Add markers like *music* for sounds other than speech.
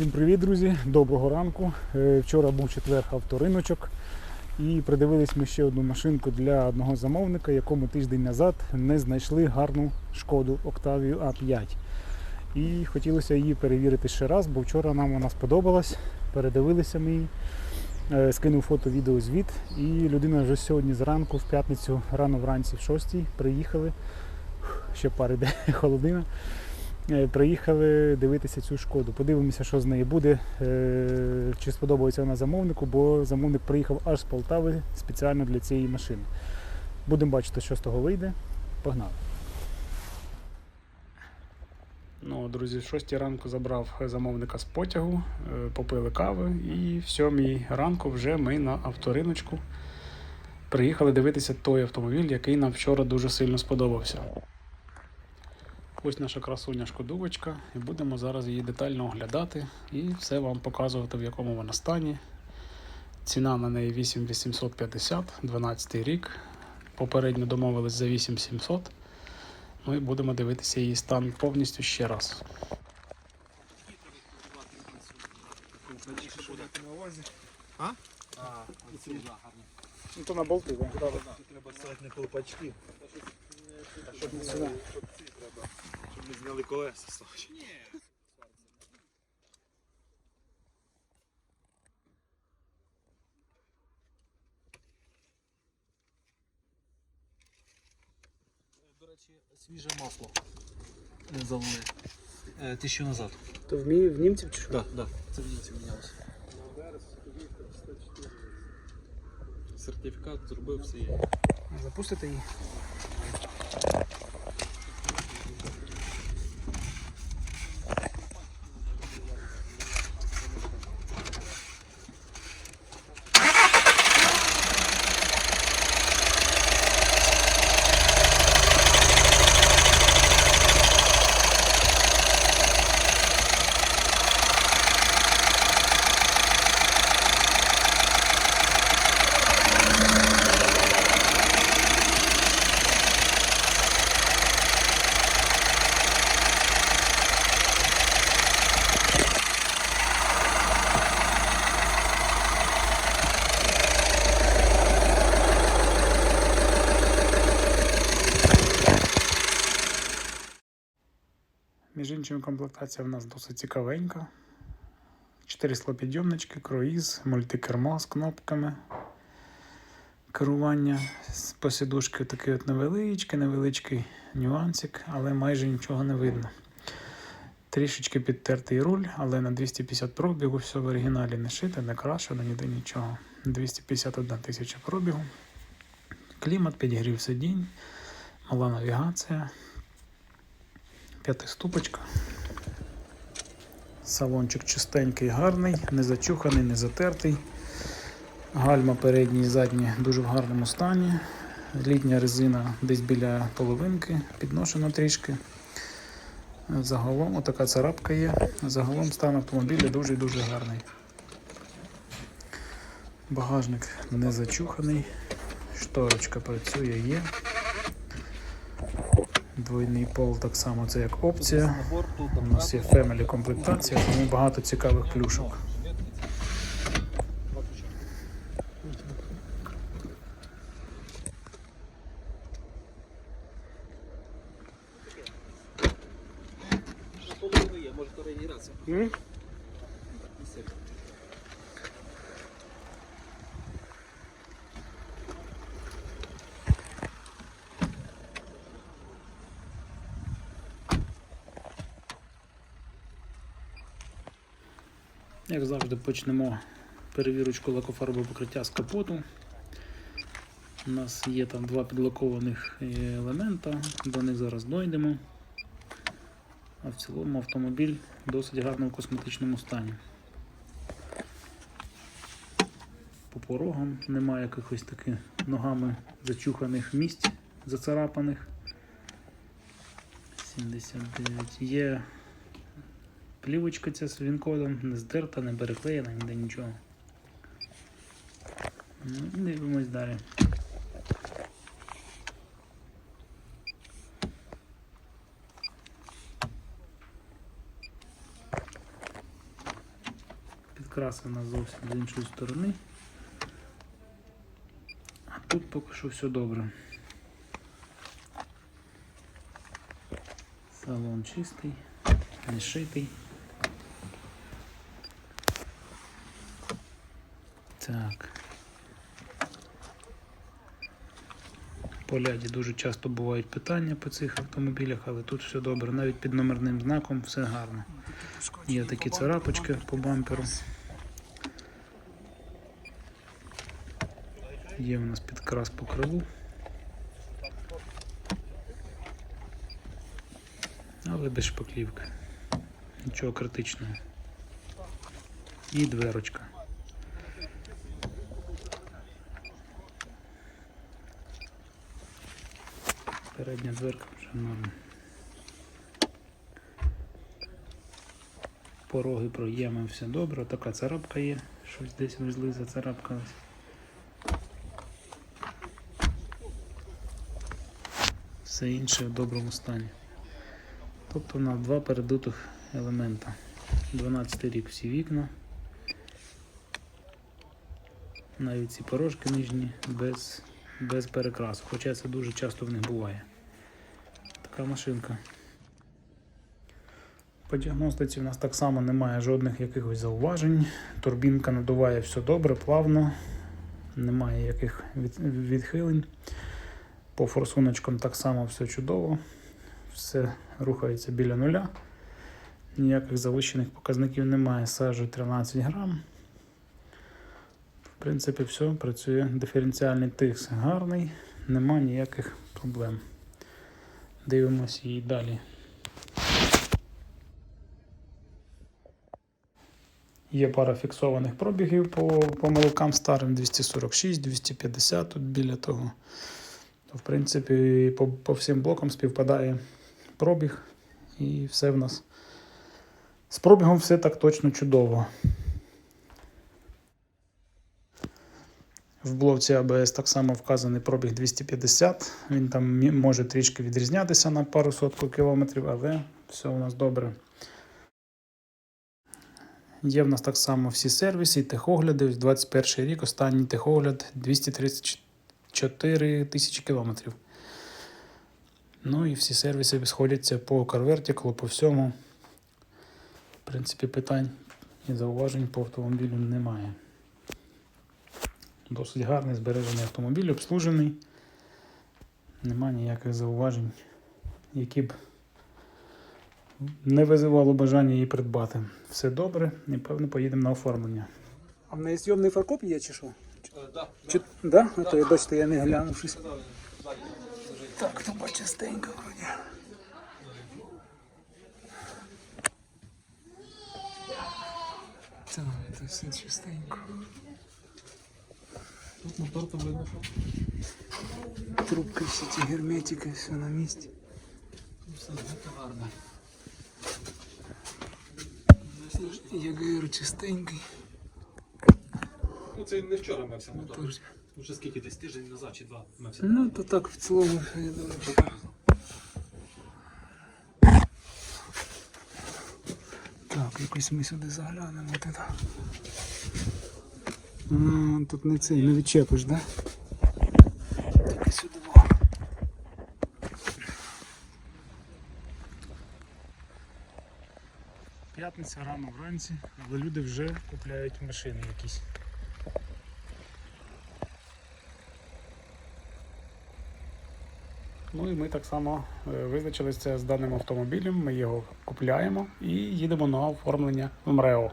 Всім привіт, друзі! Доброго ранку. Е, Вчора був четвер авториночок і придивились ми ще одну машинку для одного замовника, якому тиждень назад не знайшли гарну шкоду Octavia A5. І хотілося її перевірити ще раз, бо вчора нам вона сподобалась. Передивилися ми її, Е, скинув фото, відео, звіт. І людина вже сьогодні зранку, в п'ятницю, рано вранці, в 6 приїхали. Ще пари де *laughs* холодина. Е, Приїхали дивитися цю шкоду. Подивимося, що з неї буде, е, чи сподобається вона замовнику, бо замовник приїхав аж з Полтави спеціально для цієї машини. Будемо бачити, що з того вийде. Погнали. Ну, друзі, в 6 ранку забрав замовника з потягу, е, попили кави, і в 7 ранку вже ми на авториночку приїхали дивитися той автомобіль, який нам вчора дуже сильно сподобався. Ось наша красуня шкодувочка, і будемо зараз її детально оглядати і все вам показувати, в якому вона стані. Ціна на неї 8850, 12 рік. Попередньо домовились за 8700. Ну і будемо дивитися її стан повністю ще раз. А? Ну то на болти, так? Треба ставити на колпачки, Щоб не сюди. щоб не зняли колеса. Славич. До речі, свіже масло залили е, тисячу назад. То в, мі- в німців чи що? Так, так. Це в німці мінялося. Сертифікат зробив все є. Запустите її. Між комплектація в нас досить цікавенька. Чотири склопідйомнички, круїз, мультикермо з кнопками. Керування з посідушки такий от невеличкий, невеличкий нюансик, але майже нічого не видно. Трішечки підтертий руль, але на 250 пробігу все в оригіналі не шите, не крашено, ніде нічого. 251 тисяча пробігу. Клімат, підігрів сидінь, мала навігація. П'ятиступочка. Салончик чистенький, гарний, не зачуханий, не затертий. Гальма передні і задні дуже в гарному стані. Літня резина десь біля половинки, підношена трішки. Загалом отака царапка є. Загалом стан автомобіля дуже-дуже гарний. Багажник не зачуханий, шторочка працює є. Двойний пол так само це як опція. У нас є фемелі комплектація, тому багато цікавих плюшок. половина є, може то регенерація. Як завжди, почнемо перевірочку лакофарбового покриття з капоту. У нас є там два підлакованих е, елемента, до них зараз дойдемо. А в цілому автомобіль в досить гарному косметичному стані. По порогам немає якихось таких ногами зачуханих місць, зацарапаних. 79 є Плівочка ця з він-кодом не здерта, не переклеєна, ніде нічого. Ну, дивимось далі. Підкраси у нас зовсім з іншої сторони. А тут поки що все добре. Салон чистий, не шитий. Так. По ляді дуже часто бувають питання по цих автомобілях, але тут все добре. Навіть під номерним знаком все гарно. Є такі царапочки по бамперу. Є у нас підкрас по крилу. Але без шпаклівки. Нічого критичного. І дверочка. Передня дверка вже норм. Пороги проєми все добре. Така царапка є. Щось десь везли, зацарапкалось. Все інше в доброму стані. Тобто у нас два передутих елемента. 12 рік всі вікна. Навіть ці порожки нижні без, без перекрасу. Хоча це дуже часто в них буває. Така машинка. По діагностиці в нас так само немає жодних якихось зауважень. Турбінка надуває все добре, плавно, немає яких відхилень. По форсуночкам так само все чудово. Все рухається біля нуля. Ніяких завищених показників немає. Сажу 13 грам. В принципі, все, працює диференціальний тиск гарний, нема ніяких проблем. Дивимося її далі. Є пара фіксованих пробігів по помилкам старим 246, 250 тут біля того. То, в принципі, по, по всім блокам співпадає пробіг і все в нас. З пробігом все так точно чудово. В блоці ABS так само вказаний пробіг 250. Він там може трішки відрізнятися на пару сотку кілометрів, але все у нас добре. Є в нас так само всі сервіси, техогляди. 21 рік, останній техогляд 234 тисячі кілометрів. Ну і всі сервіси сходяться по CarVertical, по всьому. В принципі, питань і зауважень по автомобілю немає. Досить гарний збережений автомобіль, обслужений. Нема ніяких зауважень, які б не визивало бажання її придбати. Все добре, і певно поїдемо на оформлення. А в неї зйомний фаркоп є чи що? Так, Чи, да? А то я бачите, я не глянув щось. Так, то частенько вроді. Так, це все чистенько. Тут мотор то видно, Трубки всі ці герметики, все на місці. все дуже гарно. ЄГР чистенький. Ну це не вчора мився мотор. Вже скільки десь тиждень назад чи два мився. Ну, то так в цілому, я думаю, що Так, якось ми сюди заглянемо. Тут, тут не цей, не відчепиш, да? Тільки сюди. П'ятниця рано вранці, але люди вже купляють машини якісь. Ну і ми так само е, визначилися з даним автомобілем. Ми його купляємо і їдемо на оформлення в МРЕО.